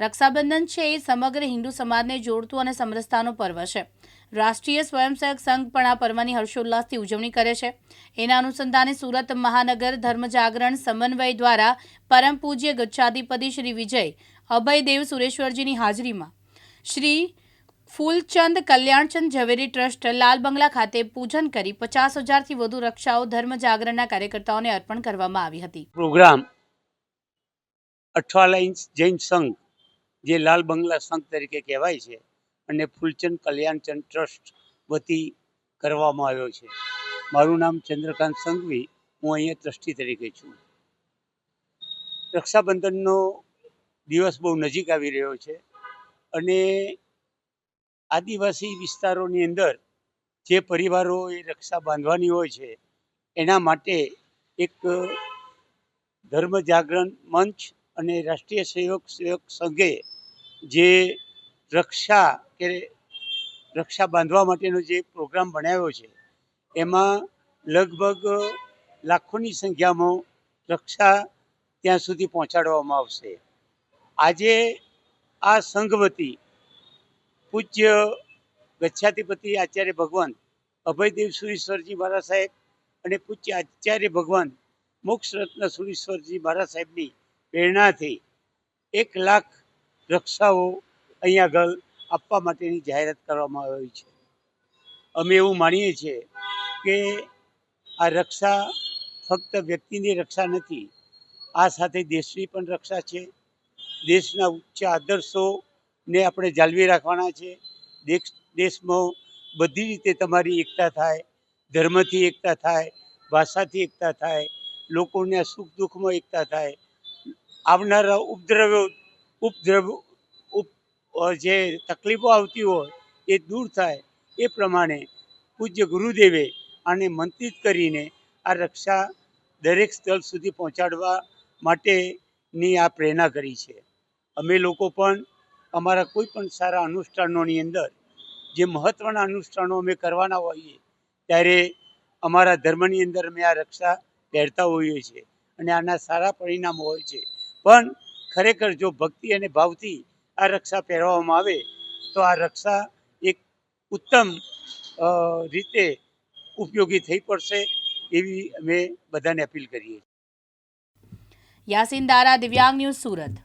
રક્ષાબંધન છે એ સમગ્ર હિન્દુ સમાજને જોડતું અને સમરસતાનું પર્વ છે. રાષ્ટ્રીય સ્વયંસેવક સંઘ પણ આ પર્વની હર્ષોલ્લાસથી ઉજવણી કરે છે. એના અનુસંધાને સુરત મહાનગર ધર્મ સમન્વય દ્વારા પરમ પૂજ્ય ગચ્છાધિપતિ શ્રી વિજય અભયદેવ સુરેશ્વરજીની હાજરીમાં. શ્રી ફૂલચંદ કલ્યાણચંદ ઝવેરી ટ્રસ્ટ લાલ બંગલા ખાતે પૂજન કરી પચાસ હજારથી વધુ રક્ષાઓ ધર્મ જાગરણના કાર્યકર્તાઓને અર્પણ કરવામાં આવી હતી. પ્રોગ્રામ અઠવાલાઈન જૈન સંઘ જે લાલ બંગલા સંઘ તરીકે કહેવાય છે અને ફૂલચંદ કલ્યાણચંદ ટ્રસ્ટ વતી કરવામાં આવ્યો છે. મારું નામ ચંદ્રકાંત સંઘવી, હું અહીંયા ટ્રસ્ટી તરીકે છું. રક્ષાબંધનનો દિવસ બહુ નજીક આવી રહ્યો છે અને આદિવાસી વિસ્તારોની અંદર જે પરિવારો એ રક્ષા બાંધવાની હોય છે, એના માટે એક ધર્મ જાગરણ મંચ અને રાષ્ટ્રીય સહયોગ સેવક સંઘે જે રક્ષા કે રક્ષા બાંધવા માટેનો જે પ્રોગ્રામ બનાવ્યો છે, એમાં લગભગ લાખોની સંખ્યામાં રક્ષા ત્યાં સુધી પહોંચાડવામાં આવશે. આજે આ સંઘ વતી પૂજ્ય ગચ્છાધિપતિ આચાર્ય ભગવાન અભયદેવ સુરીશ્વરજી મહારાજ સાહેબ અને પૂજ્ય આચાર્ય ભગવાન મોક્ષ રત્ન સુરીશ્વરજી મહારાજ સાહેબની પ્રેરણાથી એક લાખ રક્ષાઓ અહીંયા આગળ આપવા માટેની જાહેરાત કરવામાં આવી છે. અમે એવું માનીએ છીએ કે આ રક્ષા ફક્ત વ્યક્તિની રક્ષા નથી, આ સાથે દેશની પણ રક્ષા છે. દેશના ઉચ્ચ આદર્શોને આપણે જાળવી રાખવાના છે. દેશ, દેશમાં બધી રીતે તમારી એકતા થાય, ધર્મથી એકતા થાય, ભાષાથી એકતા થાય, લોકોને સુખ દુઃખમાં એકતા થાય. આવનારા ઉપદ્રવ્યો ઉપદ્રવ ઉપ જે તકલીફો આવતી હોય એ દૂર થાય એ પ્રમાણે પૂજ્ય ગુરુદેવે આને મંત્રિત કરીને આ રક્ષા દરેક સ્થળ સુધી પહોંચાડવા માટેની આ પ્રેરણા કરી છે. અમે લોકો પણ અમારા કોઈ પણ સારા અનુષ્ઠાનોની અંદર જે મહત્ત્વના અનુષ્ઠાનો અમે કરવાના હોઈએ ત્યારે અમારા ધર્મની અંદર અમે આ રક્ષા પહેરતા હોઈએ છીએ અને આના સારા પરિણામો હોય છે. પણ ખરેખર જો ભક્તિ અને ભાવથી આ રક્ષા પહેરવામાં આવે, તો આ રક્ષા એક ઉત્તમ રીતે ઉપયોગી થઈ પડશે એવી અમે બધાને અપીલ કરીએ યાસીન દારા, દિવ્યાંગ ન્યૂઝ સુરત.